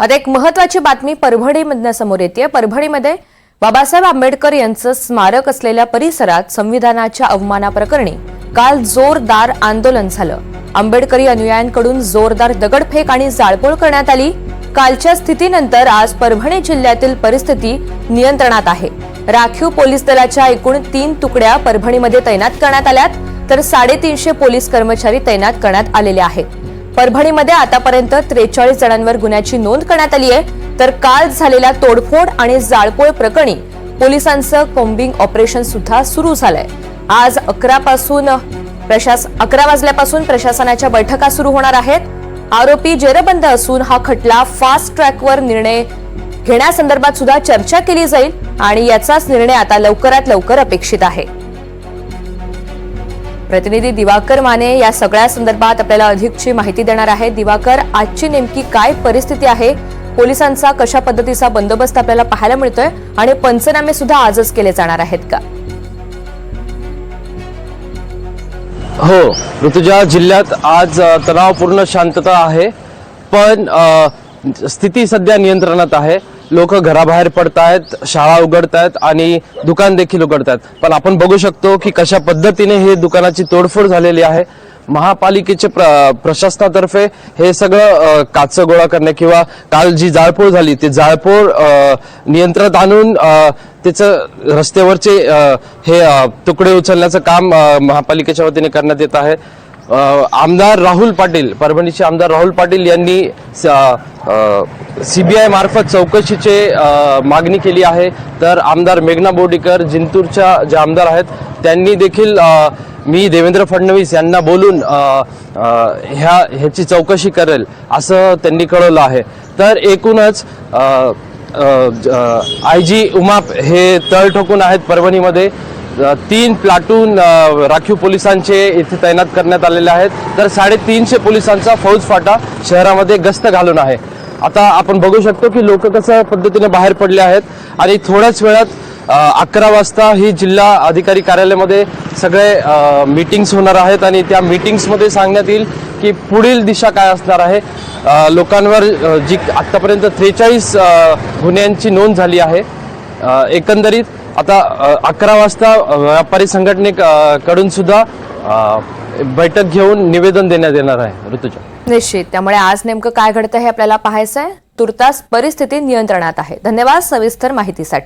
आता एक महत्वाची बातमी परभणीमधनं समोर येते. परभणीमध्ये बाबासाहेब आंबेडकर यांचं स्मारक असलेल्या परिसरात संविधानाच्या अवमानाप्रकरणी काल जोरदार आंदोलन झालं. आंबेडकरी अनुयायांकडून जोरदार दगडफेक आणि जाळपोळ करण्यात आली. कालच्या स्थितीनंतर आज परभणी जिल्ह्यातील परिस्थिती नियंत्रणात आहे. राखीव पोलीस दलाच्या एकूण तीन तुकड्या परभणीमध्ये तैनात करण्यात आल्यात तर साडेतीनशे पोलीस कर्मचारी तैनात करण्यात आलेले आहेत. परभणीमध्ये आतापर्यंत त्रेचाळीस जणांवर गुन्ह्याची नोंद करण्यात आली आहे. तर काल झालेल्या तोडफोड आणि जाळपोळ प्रकरणी पोलिसांचं कोम्बिंग ऑपरेशन सुद्धा सुरू झालंय. आज अकरा पासून प्रशास अकरा वाजल्यापासून प्रशासनाच्या बैठका सुरू होणार आहेत. आरोपी जेरबंद असून हा खटला फास्ट ट्रॅकवर निर्णय घेण्यासंदर्भात सुद्धा चर्चा केली जाईल आणि याचाच निर्णय आता लवकरात लवकर अपेक्षित आहे. प्रतिनिधी दिवाकर माने या सगळ्या संदर्भात आपल्याला अधिकची माहिती देणार आहे दिवाकर आजची नेमकी काय परिस्थिती आहे? पोलिसांचा कशा पद्धतीचा बंदोबस्त आपल्याला पाहायला मिळतोय? आणि पंचनामे सुद्धा आजच केले जाणार आहेत का? हो ऋतुजा जिल्ह्यात आज तणावपूर्ण शांतता आहे. पण स्थिती सध्या नियंत्रणात आहे. लोक घराबाहेर पडतायत शाळा उघडतायत आणि दुकान देखील उघडतायत. पण आपण बघू शकतो की कशा पद्धतीने हे दुकानाची तोडफोड झालेली आहे. महापालिकेचे प्र प्रशासनातर्फे हे सगळं काचं गोळा करणे किंवा काल जी जाळपोळ झाली ती जाळपोळ नियंत्रणात आणून त्याचं रस्त्यावरचे हे तुकडे उचलण्याचं काम महापालिकेच्या वतीने करण्यात येत आहे. आमदार राहुल पाटील परभणीचे आमदार राहुल पाटील यांनी सीबीआय मार्फत चौकशीचे मागणी केली आहे. तर आमदार मेघना बोर्डीकर जिंतूरच्या जे आमदार आहेत त्यांनी देखील मी देवेंद्र फडणवीस यांना बोलून ह्या ह्याची चौकशी करेल असं त्यांनी कळवलं आहे. तर एकूणच आय जी उमाप हे तळ ठोकून आहेत परभणीमध्ये. तीन प्लाटून राखीव पोलिसांचे इथे तैनात करण्यात आलेले आहेत. तर साडेतीनशे पोलिसांचा फौज फाटा शहरामध्ये गस्त घालून आहे. आता आपण बघू शकतो की लोक कसं पद्धतीने बाहेर पडले आहेत. आणि थोड्याच वेळात अकरा वाजता ही जिल्हा अधिकारी कार्यालयामध्ये सगळे मीटिंग्स होणार आहेत. आणि त्या मीटिंग्समध्ये सांगण्यात येईल की पुढील दिशा काय असणार आहे. लोकांवर जी आत्तापर्यंत त्रेचाळीस गुन्ह्यांची नोंद झाली आहे. एकंदरीत आता अकरा वाजता व्यापारी संघटनेकडून कडून सुद्धा बैठक घेऊन निवेदन देण्यात येणार आहे ऋतुजा. निश्चित. त्यामुळे आज नेमकं काय घडतं हे आपल्याला पाहायचं आहे तुर्तास परिस्थिती नियंत्रणात आहे. धन्यवाद सविस्तर माहितीसाठी.